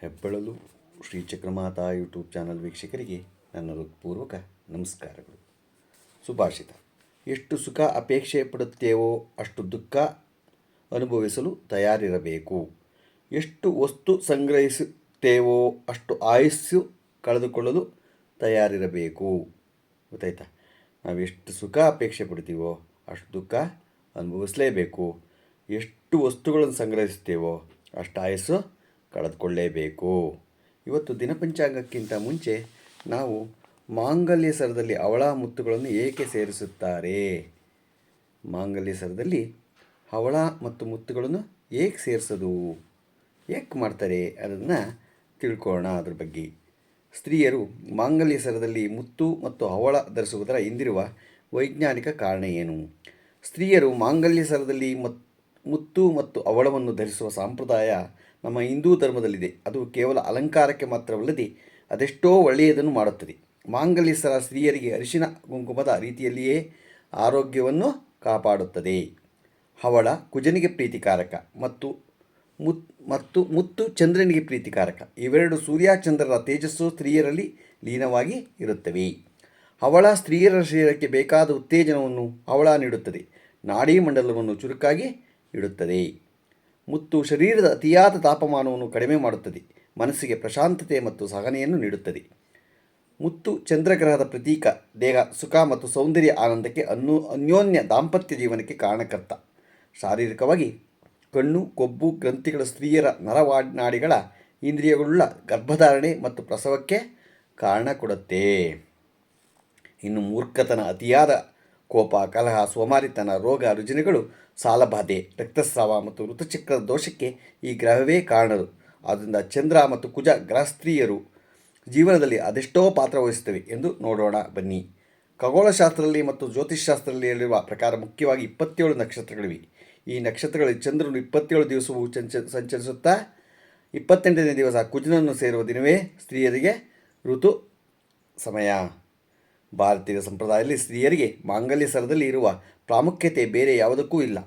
ಹೆಬ್ಬೆಳಲು Shri Chakramata YouTube channel ವೀಕ್ಷಕರಿಗೆ ನನ್ನ ಹೃತ್ಪೂರ್ವಕ ನಮಸ್ಕಾರಗಳು. ಸುಭಾಷಿತ. ಎಷ್ಟು ಸುಖ ಅಪೇಕ್ಷೆ ಪಡುತ್ತೇವೋ ಅಷ್ಟು ದುಃಖ ಅನುಭವಿಸಲು ತಯಾರಿರಬೇಕು. ಎಷ್ಟು ವಸ್ತು ಸಂಗ್ರಹಿಸುತ್ತೇವೋ ಅಷ್ಟು ಆಯುಸ್ಸು ಕಳೆದುಕೊಳ್ಳಲು ತಯಾರಿರಬೇಕು. ಗೊತ್ತಾಯ್ತಾ? ನಾವು ಎಷ್ಟು ಸುಖ ಅಪೇಕ್ಷೆ ಪಡ್ತೀವೋ ಅಷ್ಟು ದುಃಖ ಅನುಭವಿಸಲೇಬೇಕು. ಎಷ್ಟು ವಸ್ತುಗಳನ್ನು ಸಂಗ್ರಹಿಸುತ್ತೇವೋ ಅಷ್ಟು ಆಯಸ್ಸು ಕಳೆದುಕೊಳ್ಳೇಬೇಕು. ಇವತ್ತು ದಿನಪಂಚಾಂಗಕ್ಕಿಂತ ಮುಂಚೆ ನಾವು ಮಾಂಗಲ್ಯ ಸರದಲ್ಲಿ ಅವಳ ಮುತ್ತುಗಳನ್ನು ಏಕೆ ಸೇರಿಸುತ್ತಾರೆ? ಮಾಂಗಲ್ಯ ಸರದಲ್ಲಿ ಹವಳ ಮತ್ತು ಮುತ್ತುಗಳನ್ನು ಏಕೆ ಸೇರಿಸೋದು? ಏಕೆ ಮಾಡ್ತಾರೆ ಅದನ್ನು ತಿಳ್ಕೊಳ್ಳೋಣ ಅದ್ರ ಬಗ್ಗೆ. ಸ್ತ್ರೀಯರು ಮಾಂಗಲ್ಯ ಸರದಲ್ಲಿ ಮುತ್ತು ಮತ್ತು ಹವಳ ಧರಿಸುವುದರ ಹಿಂದಿರುವ ವೈಜ್ಞಾನಿಕ ಕಾರಣ ಏನು? ಸ್ತ್ರೀಯರು ಮಾಂಗಲ್ಯ ಸರದಲ್ಲಿ ಮತ್, ಮುತ್ತು ಮತ್ತು ಅವಳವನ್ನು ಧರಿಸುವ ಸಂಪ್ರದಾಯ ನಮ್ಮ ಹಿಂದೂ ಧರ್ಮದಲ್ಲಿದೆ. ಅದು ಕೇವಲ ಅಲಂಕಾರಕ್ಕೆ ಮಾತ್ರವಲ್ಲದೆ ಅದೆಷ್ಟೋ ಒಳ್ಳೆಯದನ್ನು ಮಾಡುತ್ತದೆ. ಮಾಂಗಲ್ಯ ಸರ ಸ್ತ್ರೀಯರಿಗೆ ಅರಿಶಿನ ಕುಂಕುಮದ ರೀತಿಯಲ್ಲಿಯೇ ಆರೋಗ್ಯವನ್ನು ಕಾಪಾಡುತ್ತದೆ. ಹವಳ ಕುಜನಿಗೆ ಪ್ರೀತಿಕಾರಕ ಮತ್ತು ಮುತ್, ಮತ್ತು ಮುತ್ತು ಚಂದ್ರನಿಗೆ ಪ್ರೀತಿಕಾರಕ. ಇವೆರಡು ಸೂರ್ಯ ಚಂದ್ರರ ತೇಜಸ್ಸು ಸ್ತ್ರೀಯರಲ್ಲಿ ಲೀನವಾಗಿ ಇರುತ್ತವೆ. ಹವಳ ಸ್ತ್ರೀಯರ ಶರೀರಕ್ಕೆ ಬೇಕಾದ ಉತ್ತೇಜನವನ್ನು ಹವಳ ನೀಡುತ್ತದೆ. ನಾಡಿ ಮಂಡಲವನ್ನು ಚುರುಕಾಗಿ ಇಡುತ್ತದೆ. ಮುತ್ತು ಶರೀರದ ಅತಿಯಾದ ತಾಪಮಾನವನ್ನು ಕಡಿಮೆ ಮಾಡುತ್ತದೆ, ಮನಸ್ಸಿಗೆ ಪ್ರಶಾಂತತೆ ಮತ್ತು ಸಹನೆಯನ್ನು ನೀಡುತ್ತದೆ. ಮುತ್ತು ಚಂದ್ರಗ್ರಹದ ಪ್ರತೀಕ, ದೇಹ, ಸುಖ ಮತ್ತು ಸೌಂದರ್ಯ ಆನಂದಕ್ಕೆ ಅನ್ನೋ, ಅನ್ಯೋನ್ಯ ದಾಂಪತ್ಯ ಜೀವನಕ್ಕೆ ಕಾರಣಕರ್ತ. ಶಾರೀರಿಕವಾಗಿ ಕಣ್ಣು, ಕೊಬ್ಬು, ಗ್ರಂಥಿಗಳ ಸ್ತ್ರೀಯರ ನರವಾಡ್ನಾಡಿಗಳ ಇಂದ್ರಿಯಗಳುಳ್ಳ ಗರ್ಭಧಾರಣೆ ಮತ್ತು ಪ್ರಸವಕ್ಕೆ ಕಾರಣ ಕೊಡುತ್ತೆ. ಇನ್ನು ಮೂರ್ಖತನ ಅತಿಯಾದ ಕೋಪ, ಕಲಹ, ಸೋಮಾರಿತನ, ರೋಗ, ರುಜಿನಗಳು, ಸಾಲಬಾಧೆ, ರಕ್ತಸ್ರಾವ ಮತ್ತು ಋತುಚಕ್ರದ ದೋಷಕ್ಕೆ ಈ ಗ್ರಹವೇ ಕಾರಣರು. ಆದ್ದರಿಂದ ಚಂದ್ರ ಮತ್ತು ಕುಜ ಗ್ರಹಸ್ತ್ರೀಯರು ಜೀವನದಲ್ಲಿ ಅದೆಷ್ಟೋ ಪಾತ್ರ ವಹಿಸುತ್ತವೆ ಎಂದು ನೋಡೋಣ, ಬನ್ನಿ. ಖಗೋಳಶಾಸ್ತ್ರದಲ್ಲಿ ಮತ್ತು ಜ್ಯೋತಿಷ್ಶಾಸ್ತ್ರದಲ್ಲಿ ಹೇಳಿರುವ ಪ್ರಕಾರ ಮುಖ್ಯವಾಗಿ ಇಪ್ಪತ್ತೇಳು ನಕ್ಷತ್ರಗಳಿವೆ. ಈ ನಕ್ಷತ್ರಗಳಲ್ಲಿ ಚಂದ್ರನು ಇಪ್ಪತ್ತೇಳು ದಿವಸವೂ ಸಂಚರಿಸುತ್ತಾ, ಇಪ್ಪತ್ತೆಂಟನೇ ದಿವಸ ಕುಜನನ್ನು ಸೇರುವ ದಿನವೇ ಸ್ತ್ರೀಯರಿಗೆ ಋತು ಸಮಯ. ಭಾರತೀಯ ಸಂಪ್ರದಾಯದಲ್ಲಿ ಸ್ತ್ರೀಯರಿಗೆ ಮಾಂಗಲ್ಯ ಸರದಲ್ಲಿ ಇರುವ ಪ್ರಾಮುಖ್ಯತೆ ಬೇರೆ ಯಾವುದಕ್ಕೂ ಇಲ್ಲ.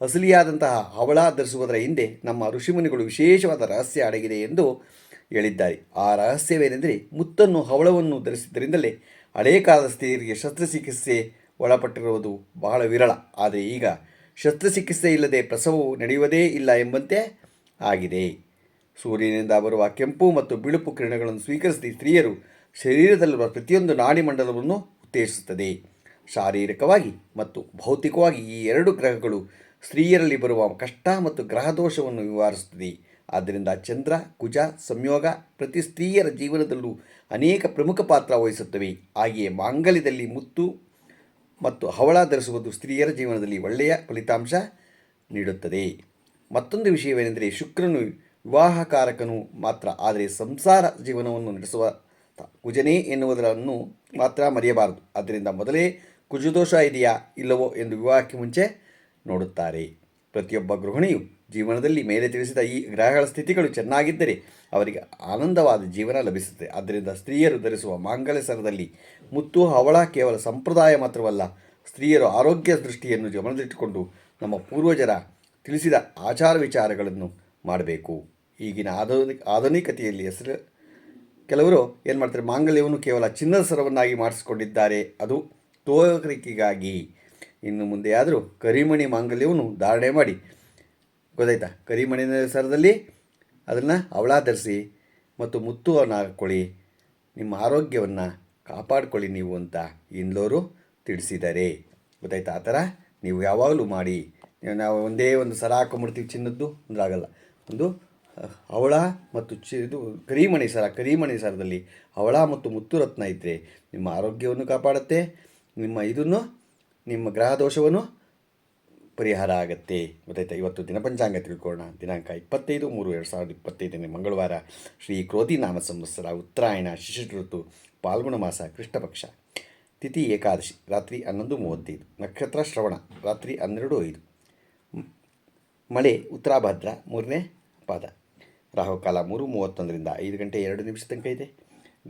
ಅಸಲಿಯಾದಂತಹ ಹವಳ ಧರಿಸುವುದರ ಹಿಂದೆ ನಮ್ಮ ಋಷಿಮುನಿಗಳು ವಿಶೇಷವಾದ ರಹಸ್ಯ ಅಡಗಿದೆ ಎಂದು ಹೇಳಿದ್ದಾರೆ. ಆ ರಹಸ್ಯವೇನೆಂದರೆ ಮುತ್ತನ್ನು ಹವಳವನ್ನು ಧರಿಸಿದ್ದರಿಂದಲೇ ಹಳೇ ಕಾಲದ ಸ್ತ್ರೀಯರಿಗೆ ಶಸ್ತ್ರಚಿಕಿತ್ಸೆ ಒಳಪಟ್ಟಿರುವುದು ಬಹಳ ವಿರಳ. ಆದರೆ ಈಗ ಶಸ್ತ್ರಚಿಕಿತ್ಸೆ ಇಲ್ಲದೆ ಪ್ರಸವವು ನಡೆಯುವುದೇ ಇಲ್ಲ ಎಂಬಂತೆ ಆಗಿದೆ. ಸೂರ್ಯನಿಂದ ಬರುವ ಕೆಂಪು ಮತ್ತು ಬಿಳುಪು ಕಿರಣಗಳನ್ನು ಸ್ವೀಕರಿಸಿ ಸ್ತ್ರೀಯರು ಶರೀರದಲ್ಲಿರುವ ಪ್ರತಿಯೊಂದು ನಾಡಿಮಂಡಲವನ್ನು ಉತ್ತೇಜಿಸುತ್ತದೆ. ಶಾರೀರಿಕವಾಗಿ ಮತ್ತು ಭೌತಿಕವಾಗಿ ಈ ಎರಡು ಗ್ರಹಗಳು ಸ್ತ್ರೀಯರಲ್ಲಿ ಬರುವ ಕಷ್ಟ ಮತ್ತು ಗ್ರಹದೋಷವನ್ನು ನಿವಾರಿಸುತ್ತದೆ. ಆದ್ದರಿಂದ ಚಂದ್ರ, ಕುಜ, ಸಂಯೋಗ ಪ್ರತಿ ಸ್ತ್ರೀಯರ ಜೀವನದಲ್ಲೂ ಅನೇಕ ಪ್ರಮುಖ ಪಾತ್ರ ವಹಿಸುತ್ತವೆ. ಹಾಗೆಯೇ ಮಾಂಗಲ್ಯದಲ್ಲಿ ಮುತ್ತು ಮತ್ತು ಹವಳ ಧರಿಸುವುದು ಸ್ತ್ರೀಯರ ಜೀವನದಲ್ಲಿ ಒಳ್ಳೆಯ ಫಲಿತಾಂಶ ನೀಡುತ್ತದೆ. ಮತ್ತೊಂದು ವಿಷಯವೇನೆಂದರೆ ಶುಕ್ರನು ವಿವಾಹಕಾರಕನು ಮಾತ್ರ, ಆದರೆ ಸಂಸಾರ ಜೀವನವನ್ನು ನಡೆಸುವ ಕುಜನೇ ಎನ್ನುವುದನ್ನು ಮಾತ್ರ ಮರೆಯಬಾರದು. ಆದ್ದರಿಂದ ಮೊದಲೇ ಕುಜದೋಷ ಇದೆಯಾ ಇಲ್ಲವೋ ಎಂದು ವಿವಾಹಕ್ಕೆ ಮುಂಚೆ ನೋಡುತ್ತಾರೆ. ಪ್ರತಿಯೊಬ್ಬ ಗೃಹಿಣಿಯು ಜೀವನದಲ್ಲಿ ಮೇಲೆ ತಿಳಿಸಿದ ಈ ಗ್ರಹಗಳ ಸ್ಥಿತಿಗಳು ಚೆನ್ನಾಗಿದ್ದರೆ ಅವರಿಗೆ ಆನಂದವಾದ ಜೀವನ ಲಭಿಸುತ್ತದೆ. ಆದ್ದರಿಂದ ಸ್ತ್ರೀಯರು ಧರಿಸುವ ಮಾಂಗಲ್ಯ ಸರದಲ್ಲಿ ಮುತ್ತು, ಹವಳ ಕೇವಲ ಸಂಪ್ರದಾಯ ಮಾತ್ರವಲ್ಲ, ಸ್ತ್ರೀಯರು ಆರೋಗ್ಯ ದೃಷ್ಟಿಯನ್ನು ಗಮನದಲ್ಲಿಟ್ಟುಕೊಂಡು ನಮ್ಮ ಪೂರ್ವಜರ ತಿಳಿಸಿದ ಆಚಾರ ವಿಚಾರಗಳನ್ನು ಮಾಡಬೇಕು. ಈಗಿನ ಆಧುನಿಕ ಆಧುನಿಕತೆಯಲ್ಲಿ ಹೆಸರು ಕೆಲವರು ಏನು ಮಾಡ್ತಾರೆ, ಮಾಂಗಲ್ಯವನ್ನು ಕೇವಲ ಚಿನ್ನದ ಸರವನ್ನಾಗಿ ಮಾಡಿಸಿಕೊಂಡಿದ್ದಾರೆ. ಅದು ತೋರಿಕೆಗಾಗಿ ಇನ್ನು ಮುಂದೆ ಆದರೂ ಕರಿಮಣಿ ಮಾಂಗಲ್ಯವನ್ನು ಧಾರಣೆ ಮಾಡಿ. ಗೊತ್ತಾಯ್ತಾ? ಕರಿಮಣಿನ ಸರದಲ್ಲಿ ಅದನ್ನು ಅವಳ ಧರಿಸಿ ಮತ್ತು ಮುತ್ತುವನ್ನು ಹಾಕ್ಕೊಳ್ಳಿ ನಿಮ್ಮ ಆರೋಗ್ಯವನ್ನು ಕಾಪಾಡಿಕೊಳ್ಳಿ ನೀವು ಅಂತ ಇಂದ್ಲೋರು ತಿಳಿಸಿದ್ದಾರೆ. ಗೊತ್ತಾಯ್ತಾ? ಆ ಥರ ನೀವು ಯಾವಾಗಲೂ ಮಾಡಿ. ನಾವು ಒಂದೇ ಒಂದು ಸರ ಹಾಕೊಂಬಿಡ್ತೀವಿ ಚಿನ್ನದ್ದು ಅಂದ್ರೆ ಆಗಲ್ಲ. ಒಂದು ಹವಳ ಮತ್ತು ಚಿ ಇದು ಕರಿಮಣಿ ಸರ, ಕರಿಮಣಿ ಸರದಲ್ಲಿ ಅವಳ ಮತ್ತು ಮುತ್ತುರತ್ನ ಇದ್ದರೆ ನಿಮ್ಮ ಆರೋಗ್ಯವನ್ನು ಕಾಪಾಡುತ್ತೆ, ನಿಮ್ಮ ಇದನ್ನು, ನಿಮ್ಮ ಗ್ರಹ ದೋಷವನ್ನು ಪರಿಹಾರ ಆಗುತ್ತೆ. ಗೊತ್ತಾಯ್ತಾ? ಇವತ್ತು ದಿನಪಂಚಾಂಗ ತಿಳ್ಕೊಳ್ಳೋಣ ದಿನಾಂಕ ಇಪ್ಪತ್ತೈದು ಮೂರು ಎರಡು ಸಾವಿರದ ಇಪ್ಪತ್ತೈದನೇ ಮಂಗಳವಾರ ಶ್ರೀ ಕ್ರೋಧಿ ನಾಮ ಸಂವತ್ಸರ ಉತ್ತರಾಯಣ ಋತು ಪಾಲ್ಗುಣ ಮಾಸ ಕೃಷ್ಣ ಪಕ್ಷ ತಿಥಿ ಏಕಾದಶಿ, ರಾತ್ರಿ ಹನ್ನೊಂದು ಮೂವತ್ತೈದು, ನಕ್ಷತ್ರ ಶ್ರವಣ, ರಾತ್ರಿ ಹನ್ನೆರಡು ಐದು. ಮಳೆ ಉತ್ತರಾಭದ್ರ ಮೂರನೇ ಪಾದ. ರಾಹುಕಾಲ ಮೂರು ಮೂವತ್ತೊಂದರಿಂದ ಐದು ಗಂಟೆ ಎರಡು ನಿಮಿಷ ತನಕ ಇದೆ.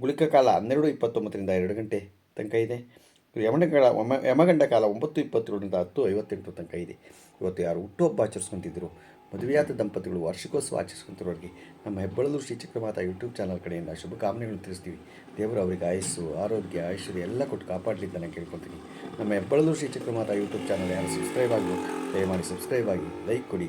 ಗುಳಿಕ ಕಾಲ ಹನ್ನೆರಡು ಇಪ್ಪತ್ತೊಂಬತ್ತರಿಂದ ಎರಡು ಗಂಟೆ ತನಕ ಇದೆ. ಯಮಗಂಡ ಯಮಗಂಡ ಕಾಲ ಒಂಬತ್ತು ಇಪ್ಪತ್ತೇಳರಿಂದ ಹತ್ತು ಐವತ್ತೆಂಟು ತನಕ ಇದೆ. ಇವತ್ತು ಯಾರು ಹುಟ್ಟುಹಬ್ಬ ಆಚರಿಸ್ಕೊಂತಿದ್ರು? ಮದುವೆಯಾದ ದಂಪತಿಗಳು ವಾರ್ಷಿಕೋತ್ಸವ ಆಚರಿಸ್ಕೊಂತಿರೋರಿಗೆ ನಮ್ಮ ಹೆಬ್ಬಳಲು ಶ್ರೀ ಚಕ್ರಮಾತ ಯೂಟ್ಯೂಬ್ ಚಾನಲ್ ಕಡೆಯಿಂದ ಶುಭಕಾಮನೆಗಳನ್ನು ತಿಳಿಸ್ತೀವಿ. ದೇವರು ಅವರಿಗೆ ಆಯಸ್ಸು, ಆರೋಗ್ಯ, ಐಶ್ವರ್ಯ ಎಲ್ಲ ಕೊಟ್ಟು ಕಾಪಾಡಲಿ ಅಂತ ನಾನು ಕೇಳ್ಕೊತೀನಿ. ನಮ್ಮ ಹೆಬ್ಬಳಲು ಶ್ರೀ ಚಕ್ರಮಾತ ಯೂಟ್ಯೂಬ್ ಚಾನಲ್ ಯಾರು ಸಬ್ಸ್ಕ್ರೈಬ್ ಆಗಿ ದಯಮಾಡಿ ಸಬ್ಸ್ಕ್ರೈಬ್ ಆಗಿ ಲೈಕ್ ಕೊಡಿ.